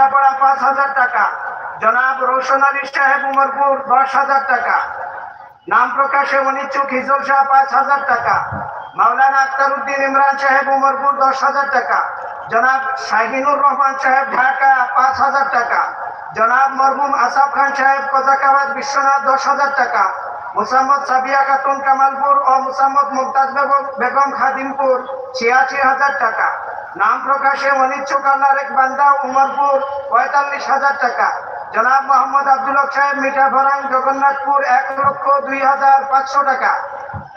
মোল্লাপাড়া পাঁচ হাজার টাকা। জনাব রোশন আলী সাহেব, উমরপুর, দশ হাজার টাকা। নাম প্রকাশে অনিচ্ছুক হিজল শাহ, পাঁচ হাজার টাকা। মাওলানা আক্তার উদ্দিন ইমরান সাহেব, উমরপুর, দশ হাজার টাকা। জনাব শাহিনুর রহমান সাহেব, ঢাকা, পাঁচ হাজার টাকা। জনাব মরহুম আসাফ খান সাহেব, কোজাকাবাদ, বিশ্বনাথ, দশ হাজার টাকা। মুসাম্মদ সাবিয়া খাতুন, কামালপুর ও মুসাম্মদ মুমতাজ বেগম বেগম খাদিমপুর, ছিয়াশি হাজার টাকা। নাম প্রকাশে অনিচ্ছুক আল্লাহর এক বান্দা, উমরপুর, পঁয়তাল্লিশ হাজার টাকা। জনাব মোহাম্মদ আব্দুল সাহেব, মিঠা ভরাং, জগন্নাথপুর, এক লক্ষ দুই হাজার পাঁচশো টাকা।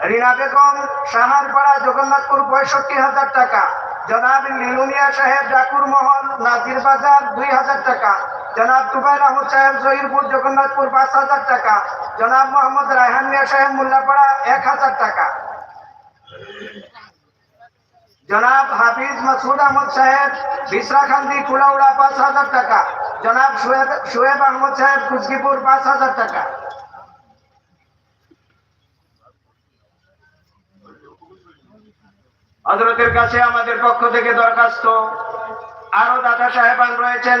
রিনা বেগম সাহারপাড়া জগন্নাথপুর, পঁয়ষট্টি হাজার টাকা। জনাব লিলুমিয়া সাহেব, ডাকুর মহল, নাজির বাজার, দুই হাজার টাকা। জনাব তুবাইর আহমদ সাহেব, জহিরপুর, জগন্নাথপুর, পাঁচ হাজার টাকা। জনাব মোহাম্মদ রায়হান মিয়া সাহেব, মোল্লাপাড়া, এক হাজার টাকা। জনাব হাফিজ মাসুদ আহমদ সাহেব বিসরাখান্দি কুলাউড়া, পাঁচ হাজার টাকা। জনাব সোহেব আহমদ সাহেব কুচকিপুর পাঁচ হাজার টাকা। হজরতের কাছে আমাদের পক্ষ থেকে দরখাস্ত। আরও দাদা সাহেবান রয়েছেন।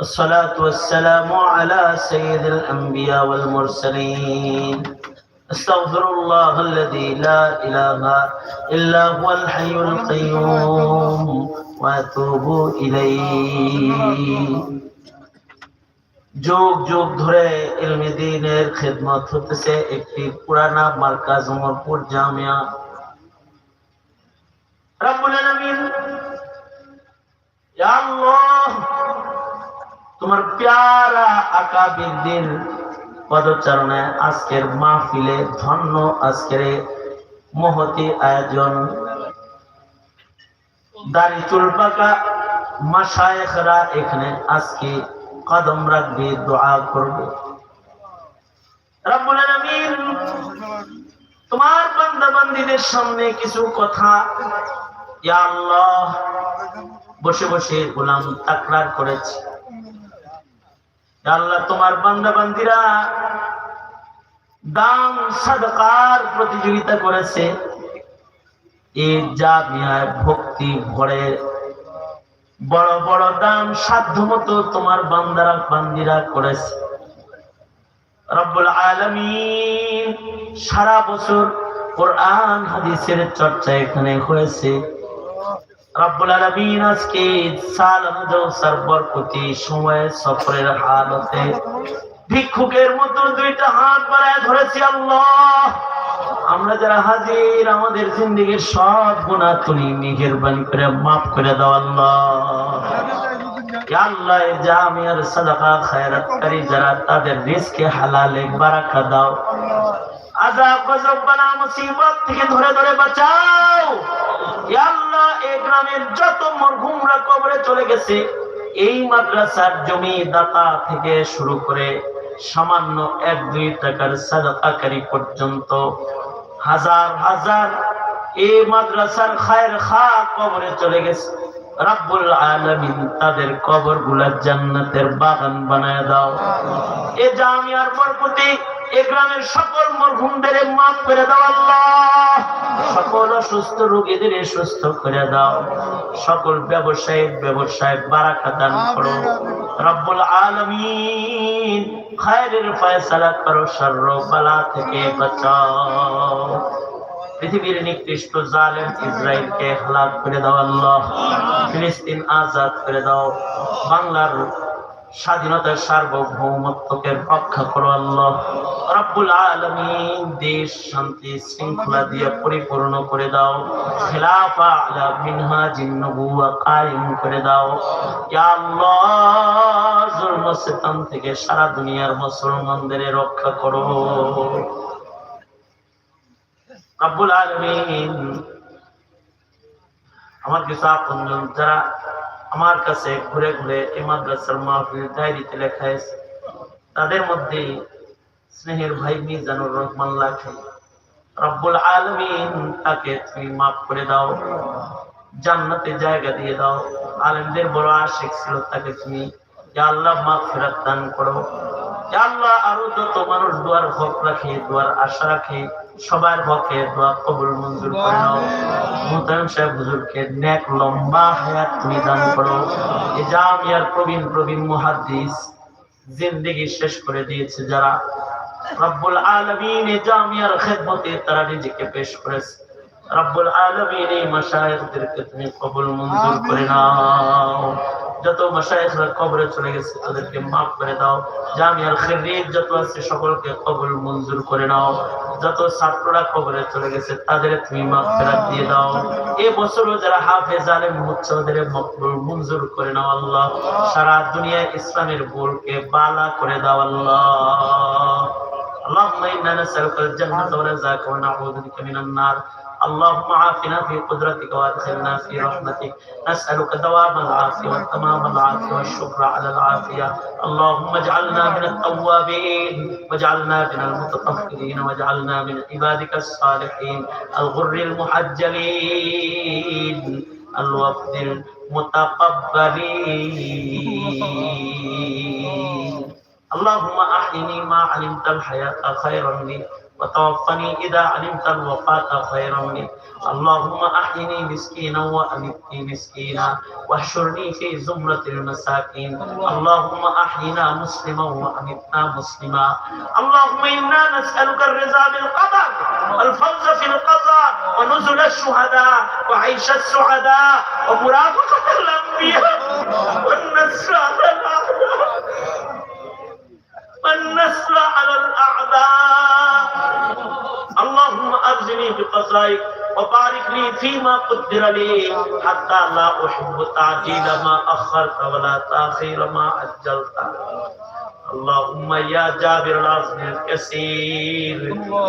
الصلاة والسلام على سيد الأنبياء والمرسلين استغفر الله الذي لا إله إلا هو الحي القيوم وأتوب إليه যুগ যুগ ধরে ইলমে দিনের খেদমত হতেছে একটি পুরানা মার্কাজ উমরপুর জামিয়া রব্বুল আলামিন ইয়া আল্লাহ তোমার প্যারা আকাবিরদের পদচারণে আজকের মাহফিলে ধন্য আজকের মহতি আয়োজন। দাড়ি চুল পাকা মাসায়েখরা এখানে আজকে কদম রাখবে, দোয়া করবে। রব্বুল আলামিন, তোমার বান্দা সামনে কিছু কথা, ইয়া আল্লাহ, বসে বসে গোলাম তাকরার করেছে। আল্লাহ, তোমার বান্দা বান্দিরা দান, সাদকার প্রতিযোগিতা করেছে। এই জামিয়ায় ভক্তি ভরে বড় বড় দান সাধ্য মতো তোমার বান্দারা, বান্দিরা করেছে। রব্বুল আলামিন সারা বছর কোরআন, হাদিসের চর্চা এখানে হয়েছে। রব্বুল আলামিন আজকে সাল মুজawsar বরকতি, সময়, সফরের হালতে। ভিক্ষুকের মতো দুইটা হাত বাড়ায় ধরেছি আল্লাহ। আমরা যারা হাজির, আমাদের জিন্দিগির সব গুনাহ তুমি মেহেরবানি করে মাফ করে দাও আল্লাহ। আল্লাহ, এই জামিয়ার সাদাকা খায়রাতকারী যারা তাদের রিজকে হালালে বারাকা দাও। আযাব গজব, বালা, মুসিবত থেকে ধরে ধরে বাঁচাও। আল্লাহ, এই গ্রামের যত মরহুমরা কবরে চলে গেছে, এই মাদ্রাসার জমি দাতা থেকে শুরু করে সামান্য এক, দুই টাকার পর্যন্ত হাজার হাজার এই মাদ্রাসার খায়ের খা কবরে চলে গেছে। রাব্বুল আলামিন তাদের কবরগুলা জান্নাতের বাগান বানায় দাও। এ জামিয়ার বরকতি এ গ্রামের সকল মরহুমদের মাফ করে দাও আল্লাহ। সকল অসুস্থ রোগীদের সুস্থ করে দাও। সকল ব্যবসায়ী ব্যবসায় বারাকা দান করো। রব্বুল আলামিন খায়রের ফয়সালা করো, শারর বালা থেকে বাঁচাও। পৃথিবীর নিকৃষ্ট জালেম ইসরায়েলকে হালাক করে দাও আল্লাহ। ফিলিস্তিন আজাদ করে দাও। বাংলার স্বাধীনতার সার্বভৌমত্বকে রক্ষা করো আল্লাহ। রব্বুল আলামিন দেশ শান্তি শৃঙ্খলা দিয়ে পরিপূর্ণ করে দাও। খেলাফা আলা মিনহাজিন নবুওয়া কায়েম করে দাও। ইয়া থেকে সারা দুনিয়ার মুসলমানদের রক্ষা করো। রব্বুল আলামিন, আমার কিছু আপনজন, যারা আমার কাছে ঘুরে ঘুরে এই মাদ্রাসার মাহফিল ডায়েরিতে লেখা আছে, তাদের মধ্যে স্নেহের ভাই মিজানুর রহমান লাখে, রব্বুল আলমিন, তাকে তুমি মাফ করে দাও, জান্নাতে জায়গা দিয়ে দাও, আলেমদের বড় আশিক ছিল, তাকে তুমি আল্লাহ মাফ ফেরত দান করো। আল্লাহ আরও যত মানুষ দোয়ার রাখে, দোয়ার আশা রাখে, সবার হকে দোয়া কবুল মঞ্জুর সাহেব নেক লম্বা হায়াত করো। এই জামিয়ার প্রবীণ প্রবীণ মুহাদ্দিস জিন্দেগি শেষ করে দিয়েছে যারা। রব্বুল আলামিন এই জামিয়ার খেদমতে তারা নিজেকে পেশ করেছে। রব্বুল আলামিন এই তুমি কবুল মঞ্জুর করে নাও। যত মাশায়েখরা কবরে চলে গেছে তাদেরকে মাফ করে দাও জামিয়ার খেরিত যত আছে সকলকে কবুল মঞ্জুর করে নাও যত ছাত্ররা কবরে চলে গেছে তাদের তুমি মাফ ফেরত দিয়ে দাও এ বছরও যারা হাফেজ আলেম হচ্ছে ওদের মকবুল মঞ্জুর করে নাও আল্লাহ সারা দুনিয়া ইসলামের বোলকে বালা করে দাও আল্লাহ اللهم انا نسالك الجنه ورزاك ونعوذ بك من النار اللهم عافنا في قدرتك وادخلنا في رحمتك. نسألك دوام العافية وتمام العافية والشكر على العافية. اللهم اجعلنا من التوابين واجعلنا من المتطهرين واجعلنا من عبادك الصالحين. الغر المحجلين الوفد المتقبلين. اللهم أحيني ما علمت الحياة خيرا لي. وتوفني إذا علمت الوفاة خيرا لي اللهم أحيني مسكينا وأمتني مسكينا. واحشرني في زمرة المساكين. اللهم أحينا مسلما وأمتنا مسلما. اللهم إنا نسألك الرضا بالقدر والفوز في القضاء ونزل الشهداء وعيش السعداء ومرافقة الأنبياء والنصر على الأعداء. والنصر على الأعداء. اللهم أرزني بقضائك وبارك لي فيما قدر لي حتى لا أحب تعجيل ما أخرت ولا تأخير ما عجلت اللهم يا جابر العظم الكثير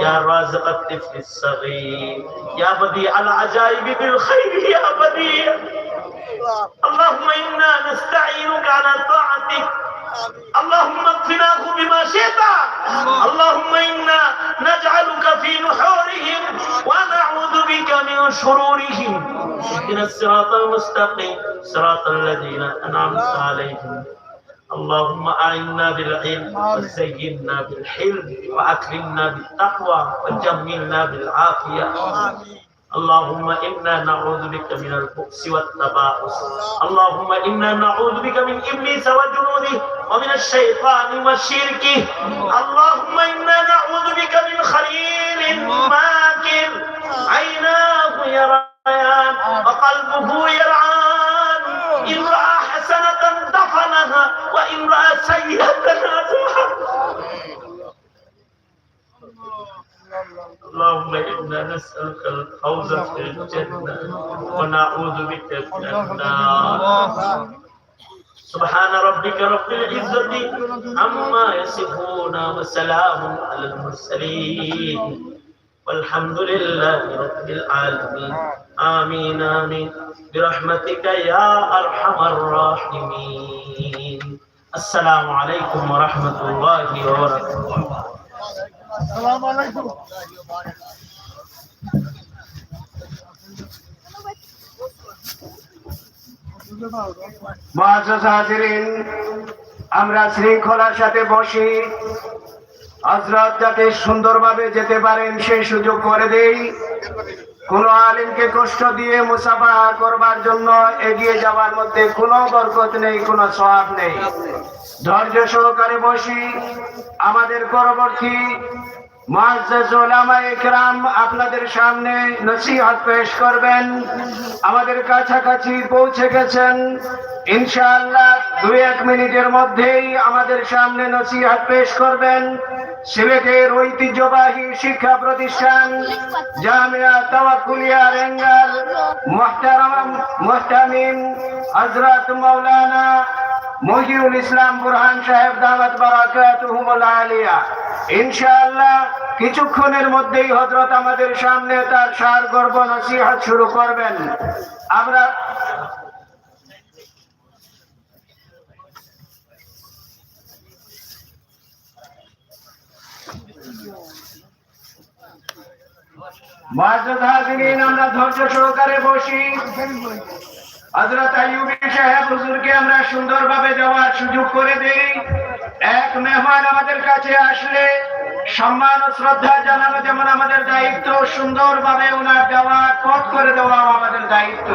يا رازق الطفل الصغير يا بديع العجائب بالخير يا بديع. اللهم إنا نستعينك على طاعتك اللهم اكفناه بما شئت. اللهم إنا نجعلك في نحورهم ونعوذ بك من شرورهم. اهدنا الصراط المستقيم. صراط الذين أنعمت عليهم. اللهم أعنا بالعلم وزينا بالحلم وأكرمنا بالتقوى وجملنا بالعافية. اللهم إنا نعوذ بك من البؤس والتباؤس. اللهم إنا نعوذ بك من إبليس وجنوده ومن الشيطان وشركه. اللهم إنا نعوذ بك من في الجنه ونعوذ بك من النار سبحان ربك رب العزه عما يصفون وسلام على المرسلين والحمد لله رب العالمين امين امين برحمتك يا ارحم الراحمين السلام عليكم ورحمه الله وبركاته السلام عليكم আমরা শৃঙ্খলার সাথে বসি। হযরত যাতে সুন্দরভাবে যেতে পারেন সেই সুযোগ করে দেই। কোন আলিমকে কষ্ট দিয়ে মুসাফা করবার জন্য এগিয়ে যাওয়ার মধ্যে কোনো বরকত নেই, কোনো সওয়াব নেই। ধৈর্য সহকারে বসি। আমাদের পরবর্তী আপনাদের সামনে নসিহত পেশ করবেন। আমাদের কাছাকাছি পৌঁছে গেছেন। ইনশাআল্লাহ দুই এক মিনিটের মধ্যেই আমাদের সামনে নসিহত পেশ করবেন। সিলেটের ঐতিহ্যবাহী শিক্ষা প্রতিষ্ঠান, জামিয়া তাওয়াক্কুলিয়া রেঙ্গার মুহতারাম মুহতামিম হযরত মাওলানা মহিউল ইসলাম বুরহান সাহেব দাওয়াত বারাকাতুহুমুল আলিয়া। ইনশাআল্লাহ কিছুক্ষণের মধ্যেই হজরত আমাদের সামনে তার সার গর্ব নসিহাত শুরু করবেন। আমরা আমরা ধৈর্য সহকারে বসি। হযরত আইয়ুবী সাহেব হুজুরকে আমরা সুন্দরভাবে যাওয়ার সুযোগ করে দেই। এক মেহমান আমাদের কাছে আসলে সম্মান ও শ্রদ্ধা জানানো যেমন আমাদের দায়িত্ব, সুন্দরভাবে ওনার দেওয়ার পথ করে দেওয়া আমাদের দায়িত্ব।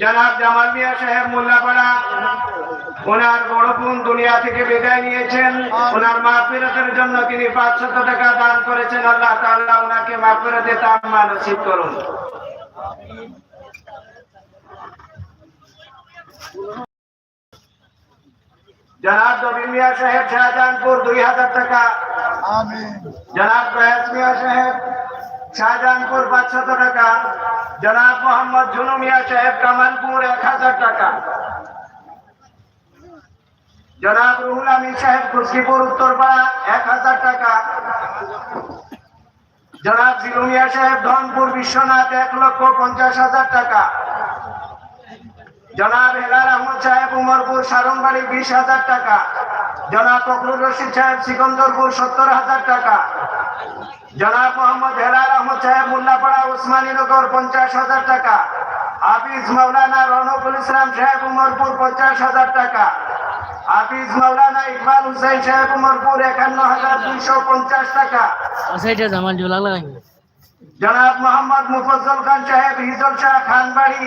জনাব জামাল মিয়া সাহেব মোল্লাপাড়া ওনার বড় বোন দুনিয়া থেকে বিদায় নিয়েছেন। ওনার মাহফিরতের জন্য তিনি পাঁচশত টাকা দান করেছেন। আল্লাহ তাআলা ওনাকে মাহফিরতে তাম্মা নসিব করুন। জনাব দবির মিয়া সাহেব শাহজাহানপুর দুই হাজার টাকা। জনাব প্রয়াস মিয়া সাহেব শাহজাহানপুর পাঁচশত টাকা। জনাব মোহাম্মদ জুনু মিয়া সাহেব কামালপুর এক হাজার টাকা। জনাব রুহুল আমিন সাহেব খুশকিপুর উত্তরপাড়া এক হাজার টাকা। জনাব জিলু মিয়া সাহেব ধনপুর বিশ্বনাথ এক লক্ষ পঞ্চাশ হাজার টাকা। জনাব হেলাল আহমদ সাহেব উমরপুর সারংবাড়ি বিশ হাজার টাকা। জনাব ফখরুল রশিদ সাহেব সিকন্দরপুর সত্তর হাজার টাকা। জনাব মোহাম্মদ হেলাল আহমদ সাহেব মোল্লাপাড়া উসমানীনগর পঞ্চাশ হাজার টাকা। হাফিজ মাওলানা রনকুল ইসলাম সাহেব উমরপুর পঞ্চাশ হাজার টাকা। হাফিজ মাওলানা ইকবাল হুসাইন সাহেব উমরপুর একান্ন হাজার দুইশো পঞ্চাশ টাকা। লাগাই জনাব মোহাম্মদ মুফজ্জল খান সাহেব হিজল শাহ খানবাড়ি।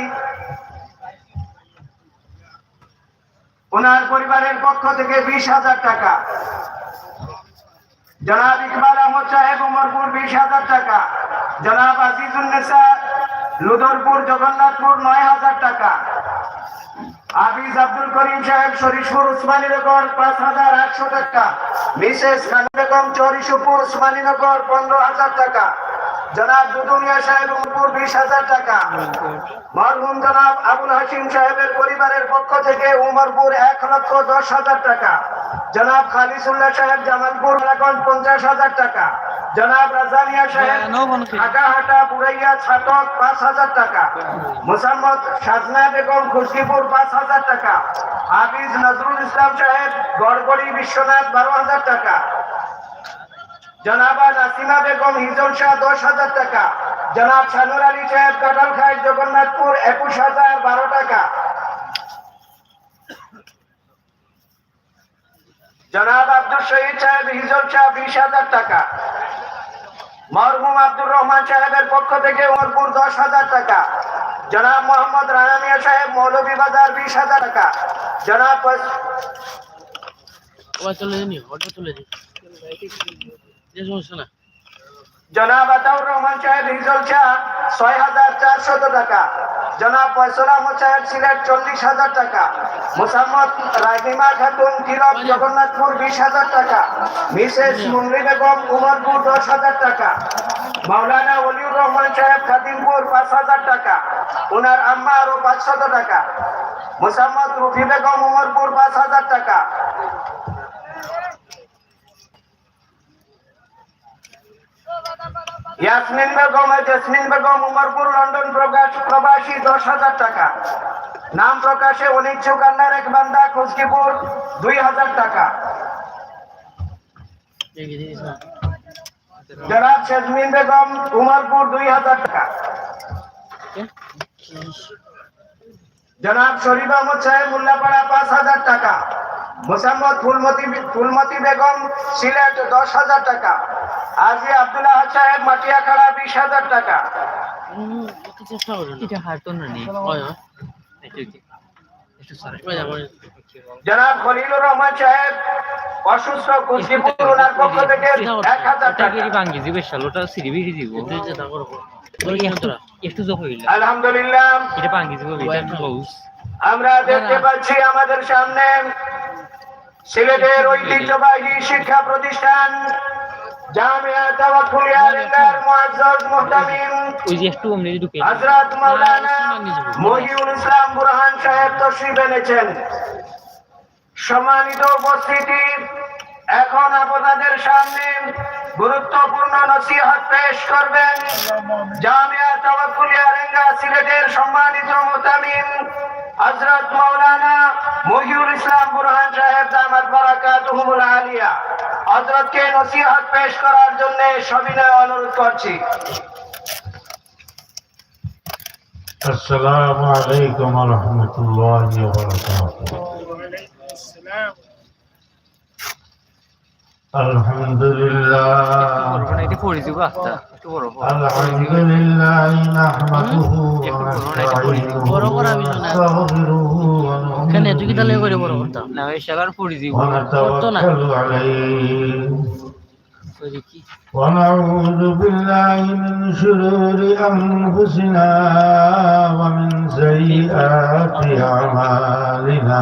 ওনার পরিবারের পক্ষ থেকে বিশ হাজার টাকা। জনাব ইকবাল আহমদ সাহেব উমরপুর বিশ হাজার টাকা। জনাব আজিজুন্নেসা লুদরপুর জগন্নাথপুর নয় হাজার টাকা। আবিজ আব্দুল করিম সাহেব শরীফপুর উসমানীনগর পাঁচ হাজার আটশো টাকা। মিসেস খান বেগম চরিশপুর উসমানীনগর পনেরো হাজার টাকা। জনাব দুদুমিয়া সাহেব উমরপুর বিশ হাজার টাকা। মরহুম জনাব আবুল হাসিম সাহেবের পরিবারের পক্ষ থেকে উমরপুর এক লক্ষ দশ হাজার টাকা। জনাব খালিসুল্লাহ সাহেব জামালপুর এলাকান পঞ্চাশ হাজার টাকা। জনাব রাজানিয়া সাহেব ঢাকাহাটা বুড়াইয়া ছাটক পাঁচ হাজার টাকা। মোসাম্মদ সাজনা বেগম খুশকিপুর পাঁচ হাজার টাকা। হাফিজ নজরুল ইসলাম সাহেব গড়গড়ি বিশ্বনাথ বারো হাজার টাকা। জনাবা নাসিমা বেগম হিজল শাহ দশ হাজার টাকা। জনাব সানুর আলী সাহেব কাটাল খাই জগন্নাথপুর একুশ হাজার বারো টাকা। জনাব আব্দুল শহীদ সাহেব হিজল শাহ বিশ হাজার টাকা। মরহুম আব্দুর রহমান সাহেবের পক্ষ থেকে ওরপুর দশ হাজার টাকা। জনাব মোহাম্মদ রানা মিয়া সাহেব মৌলভীবাজার বিশ হাজার টাকা। জনাব জনাব আতাউর রহমান সাহেব হিজল শাহ ছয় হাজার চারশত টাকা। জনাব আহমদ সাহেব সিলেট চল্লিশ হাজার টাকা। মোসাম্মদ রাহিমা খাতুন তিলক জগন্নাথপুর বিশ হাজার টাকা। মিসেস মুন্নি বেগম উমরপুর দশ হাজার টাকা। মাওলানা অলিউর রহমান সাহেব খাদিমপুর পাঁচ হাজার টাকা। ওনার আম্মা আরও পাঁচশত টাকা। মোসাম্মদ রুফি বেগম উমরপুর পাঁচ হাজার টাকা। ইয়াসমিন বেগম জেসমিন বেগম উমরপুর, লন্ডন প্রকাশ, প্রবাসী দশ হাজার টাকা। নাম প্রকাশে অনিচ্ছুক আল্লাহর এক বান্দা, খুশকিপুর, দুই হাজার টাকা। দেখি দিস না জনাব শেজমিন বেগম উমরপুর, দুই হাজার টাকা। জনাব শরীফ আহমদ সাহেব, মোল্লাপাড়া, পাঁচ হাজার টাকা। মোসাম্মদ ফুলমতি ফুলমতি বেগম, সিলেট, দশ হাজার টাকা। আজি আব্দুল্লাহ সাহেব মাটিয়াখাড়া বিশ হাজার টাকা। জনাব খলিলুর রহমান সাহেব অসুস্থ কুস্তিপুর ওনার পক্ষ থেকে এক হাজার ভাঙ্গি শালোটা দিব। আলহামদুলিল্লাহ। এটা ভাঙ্গি দিব আমরা দেখতে পাচ্ছি আমাদের সামনে সিলেটের ঐতিহ্যবাহী শিক্ষা প্রতিষ্ঠান ওই যে একটু অমনি ঢুকে। হযরত মাওলানা মহিউল ইসলাম বুরহান সাহেব তশরিফ এনেছেন। সম্মানিত উপস্থিতি এখন আপনাদের সামনে গুরুত্বপূর্ণ নসিহত পেশ করবেন জামিয়া তাওয়াক্কুলিয়া রেঙ্গা সিলেটের সম্মানিত মোতামিম হযরত মাওলানা মহিউল ইসলাম বুরহান সাহেব দামাত বারাকাতুহুল আলিয়া হযরতকে নসিহত পেশ করার জন্য সবিনয় অনুরোধ করছি السلام عليكم ورحمة الله وبركاته الحمد لله الحمد لله نحمده ونستعينه ونستغفره ونتوكل عليه ونعوذ بالله من شرور أنفسنا ومن سيئات أعمالنا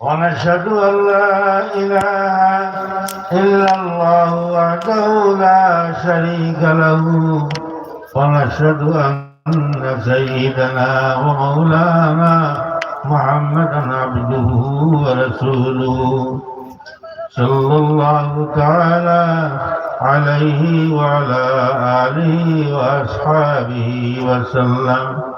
ونشهد أن لا إله إلا الله وحده لا شريك له. ونشهد أن سيدنا ومولانا محمدا عبده ورسوله. صلى الله تعالى عليه وعلى آله وأصحابه وسلم.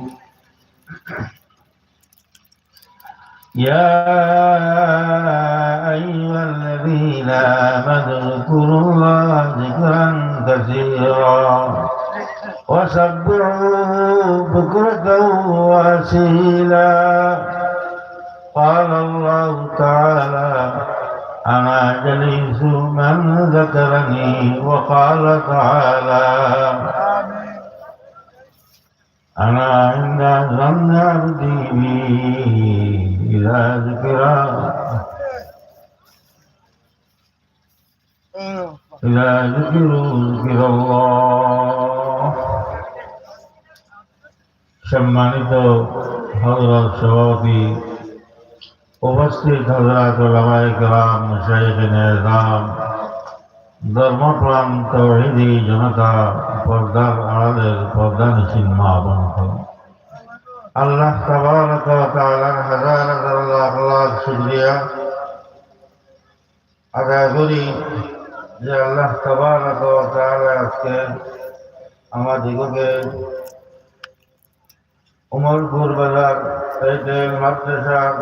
يا أيها الذين آمنوا اذكروا الله ذكرا كثيرا وسبحوا بكرة وأصيلا قال الله تعالى أنا جليس من ذكرني وقال تعالى أنا عند ظن عبدي بي إذا ذكرى إذا ذكروا ذكر الله সম্মানিত হজরত সভাপতি উপস্থিত হজরত ওলামায়ে কেরাম শাইখিনে রাম ধর্মপ্রাণ তৌহিদি জনতা পর্দার আড়ালের পর্দা নিশিন মা আল্লাহ হাজার লাখ লাখ শুকরিয়া আদায় করি যে আল্লাহ তাবারক ওয়া তাআলা আজকে আমাদিগকে উমরপুর বাজার এয়ারটেল মাদ্রাসার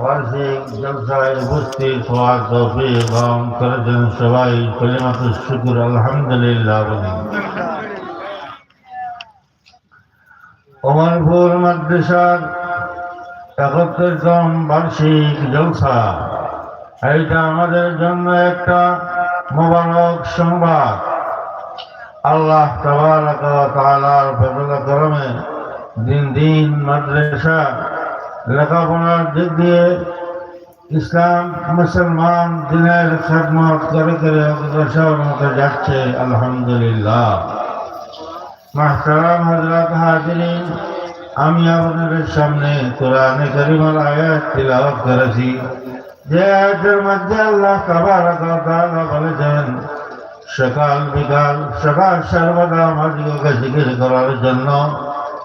বার্ষিক জলসায় উপস্থিত হওয়ার তৌফিক এবং করেছেন সবাই কলিমাত শুকুর, আলহামদুলিল্লাহ বলি। উমরপুর মাদ্রাসার একত্রিতম বার্ষিক জলসা। এইটা আমাদের জন্য একটা মোবারক সংবাদ। আল্লাহ তাআলার ফজল করমে দিন দিন মাদ্রাসা লেখাপড়ার দিক দিয়ে ইসলাম মুসলমান দিনের খেদমত করে করে অগ্রসর মতো যাচ্ছে, আলহামদুলিল্লাহ। মাহতারাম হজরত হাজিরিন, আমি আপনাদের সামনে কোরআনে করিমার আয়াত তিলাওয়াত করেছি। যে আয়াতের মধ্যে আল্লাহ তাবারক তাআলা বলেছেন, সকাল বিকাল সকাল সর্বদা আমাদিগকে জিকির করার জন্য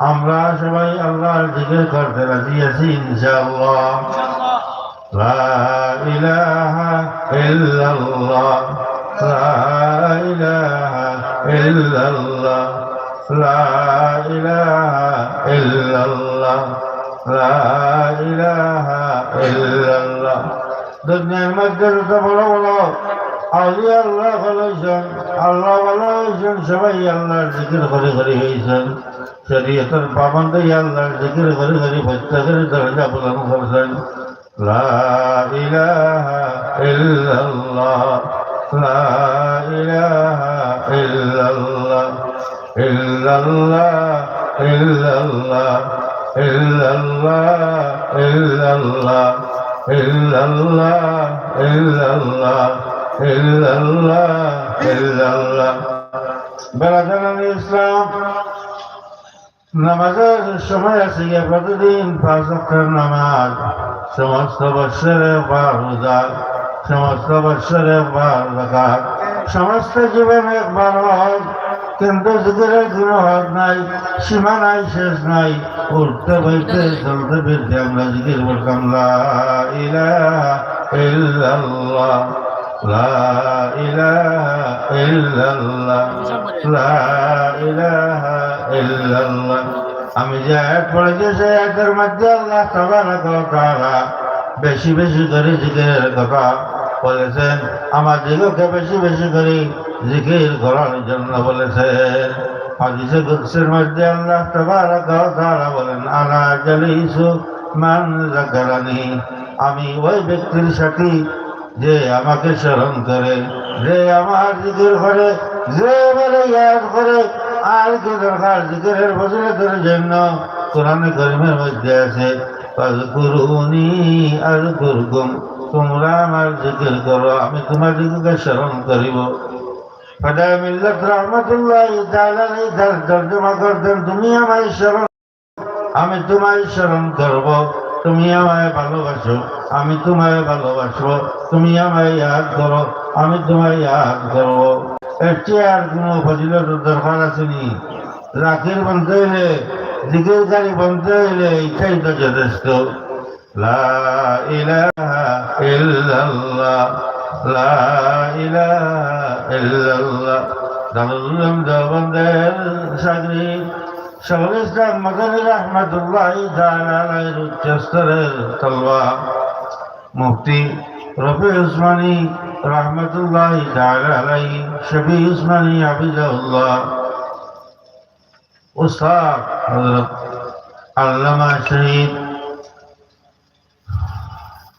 আমরা সবাই আল্লাহর জিকির করতে রাজি আছি, ইনশাআল্লাহ। লা ইলাহা ইল্লাল্লাহ, লা ইলাহা ইল্লাল্লাহ। লা ইলাহা ইল্লাল্লাহ, লা ইলাহা ইল্লাল্লাহ। দুনিয়ার মধ্যে যত বড় বড় আউলিয়া আল্লাহ ভালো হয়েছেন আল্লাহ ভালো হয়েছেন সবাই আল্লাহর জিকির করে করে হয়েছেন। শরীয়তের পাবন্দ আল্লাহর জিকির করে করে প্রত্যেকের দরজা বুলন্দ করছেন। লা ইলাহা ইল্লাল্লাহ, লা ইলাহা ইল্লাল্লাহ। ইল্লাল্লাহ ইল্লাল্লাহ ইল্লাল্লাহ ইল্লাল্লাহ ইল্লাল্লাহ ইল্লাল্লাহ ইল্লাল্লাহ ইল্লাল্লাহ বেড়াদান ইসলাম নামাজের সময় আছে গিয়ে প্রতিদিন পাঁচ অক্ষর নামাজ সমস্ত বৎসরে বার রোজা সমস্ত বৎসরে বার রাখাত সমস্ত জীবনে একবার হজ কেন্দ্রের গ্রহণ নাই সীমা নাই শেষ নাই উঠতে বইতে চলতে ফিরতে আমরা যদি বলতাম আমি যে এক পড়েছি সে একের মধ্যে আল্লাহ সবার কথা বেশি বেশি করে জিগের কথা বলেছেন আমার দিগকে বেশি বেশি করে জিকির করার জন্য বলেছেন হাদিসে কুদসির মধ্যে আল্লাহ তাবারাক ওয়া তাআলা বলেন, আলা জালিসু মান যাকারানি। আমি ওই ব্যক্তির সাথে যে আমাকে স্মরণ করে, যে আমার জিকির করে, যে বলে ইয়াদ করে, আর কি দরকার জিকিরের ফজিলতের জন্য কোরআনে করিমের মধ্যে আছে ফাজকুরুনি আযকুরকুম। তোমরা আমার জিকির করো, আমি তোমার দিকে স্মরণ করিব। রহমাতুল্লাহ তাআলা এই তর্জমা করতেন, তুমি আমায় স্মরণ আমি তোমায় স্মরণ করব, তুমি আমায় ভালোবাসো, আমি তোমায় ভালোবাসবো, তুমি আমায় ইয়াদ করো, আমি তোমায় ইয়াদ করব। এর চেয়ে আর কোনো ফজিলত দরকার আসেনি রাখির বনতে হইলে, জিকিরকারী বনতে হইলে এইটাই তো যথেষ্ট। লা ইলাহা ইল্লাল্লাহ। لا إله إلا الله دلم دوم دل سجري شغل اسلام مدن رحمة الله تعالى عليه الجسر الطلوة مفتي رفيع عثماني رحمة الله تعالى عليه شفيع عثماني حفظه الله أستاذ حضرت علامة شهيد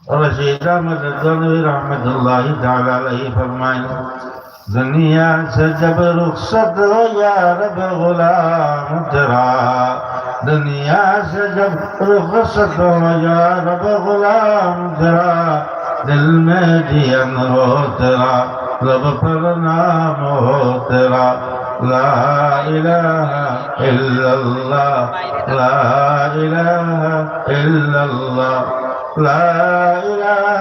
رشید احمد رضوی رحمت اللہ تعالی علیہ فرمائے دنیا سے جب رخصت ہو یا رب غلام ترا دنیا سے جب رخصت ہو یا رب غلام ترا دل میں أمر ہو ترا رب پر نام ہو ترا لا الہ إلا اللہ لا الہ إلا اللہ লা ইলাহা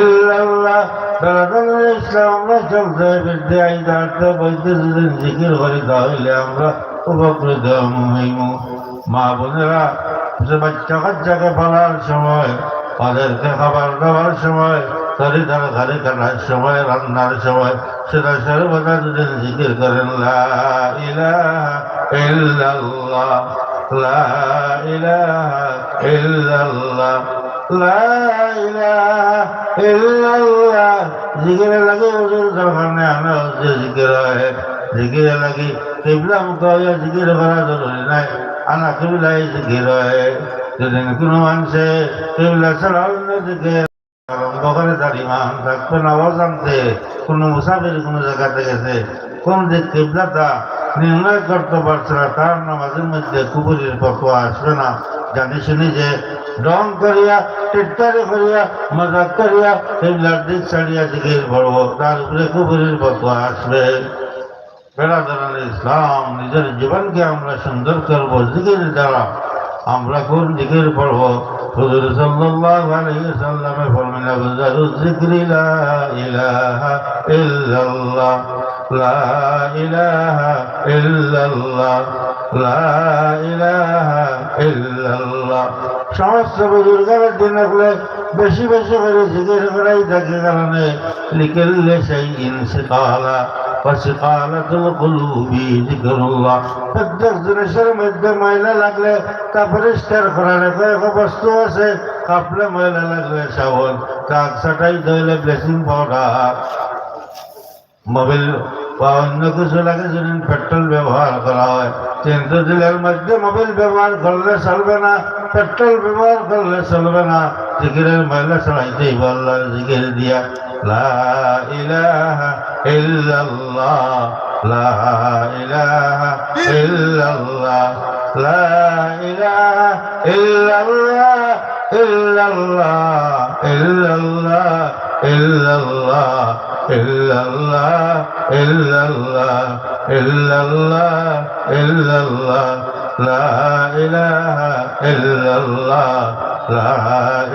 ইল্লাল্লাহ। তারাতারি ইসলাম আমরা চলতে বৃদ্ধি আইদারতে বৈদ্যুতিক জিকির করি তাহলে আমরা উপকৃত মহিম মা বোনেরা যে বাচ্চা কাচ্চাকে ফেলার সময়, তাদেরকে খাবার দেওয়ার সময় তারি তারা ঘরে কাটার সময়, রান্নার সময়, সেটা সর্বদা যদি জিকির করেন, লা ইলাহা ইল্লাল্লাহ, লা ইলাহা ইল্লাল্লাহ। لا إله إلا الله ذكر لگے حضور زمانے ہمیں اس ذکر ہے ذکر لگے قبلہ مقایا ذکر بڑا ضروری نہیں انا قبلہ ہی ذکر ہے যেদিন কোনো মানুষে কেবলা ছাড়া অন্য দিকে আরম্ভ করে তার ইমাম থাকতো না অজান্তে কোনো মুসাফির কোনো জায়গাতে গেছে কোন দিক কিবলাটা নির্ণয় করতে পারছে না, তার নামাজের মধ্যে কুপুরির ফটোয়া আসবে না। জানি শুনি যে রং করিয়া, টিটকারি করিয়া, মজাক করিয়া, কিবলার দিক ছাড়িয়া পড়ব তার উপরে আসবে। ইসলাম, নিজের জীবনকে আমরা সুন্দর করব, জিকির দ্বারা আমরা কোন দিকের পড়ব হুজুর সাল্লাল্লাহু আলাইহি সাল্লামে ফরমান আবজারু যিকরি লা ইলাহা ইল্লাল্লাহ লা ইলাহা ইল্লাল্লাহ, লা ইলাহা ইল্লাল্লাহ। সমস্ত বুজুর্গের দিন হলে বেশি বেশি করে জিকির করাই থাকে কারণে লিখলে সেই ইনসিকালা ওয়াসিকালাতুল কুলুবি যিকরুল্লাহ। প্রত্যেক জিনিসের মধ্যে ময়লা লাগলে তা পরিষ্কার করার কয়েক বস্তু আছে। কাপড়ে ময়লা লাগলে সাবন কাক সাটাই ধরলে ব্লিচিং পাউডার। মোবাইল বা অন্য কিছু লাগে যদি পেট্রোল ব্যবহার করা হয়। কিন্তু দিলের মধ্যে মোবাইল ব্যবহার করলে চলবে না, পেট্রোল ব্যবহার করলে চলবে না। জিকিরের মহিলা চালাইতেই বললার জিকির দিয়া, লা ইলাহা ইল্লাল্লাহ, লা ইলাহা ইল্লাল্লাহ, লা ইলাহা ইল্লাল্লাহ ইল্লাল্লাহ ইল্লাল্লাহ ইল্লাল্লাহ ইল্লাল্লাহ ইল্লাল্লাহ ইল্লাল্লাহ ইল্লাল্লাহ লা ইলাহা ইল্লাল্লাহ। লা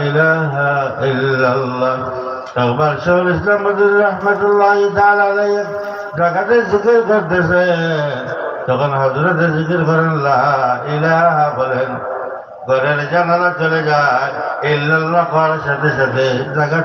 ইলাহা ইল্লাল্লাহ একবার শহর ইসলাম রহমতুল্লাহ তাআলা আলাইহি জায়গাতে জিকির করতেছে তখন হযরতে জিকির করেন লা ইলাহা বলেন ঘরের জানালা চলে যায় ইল্লাল্লাহ করার সাথে সাথে জায়গা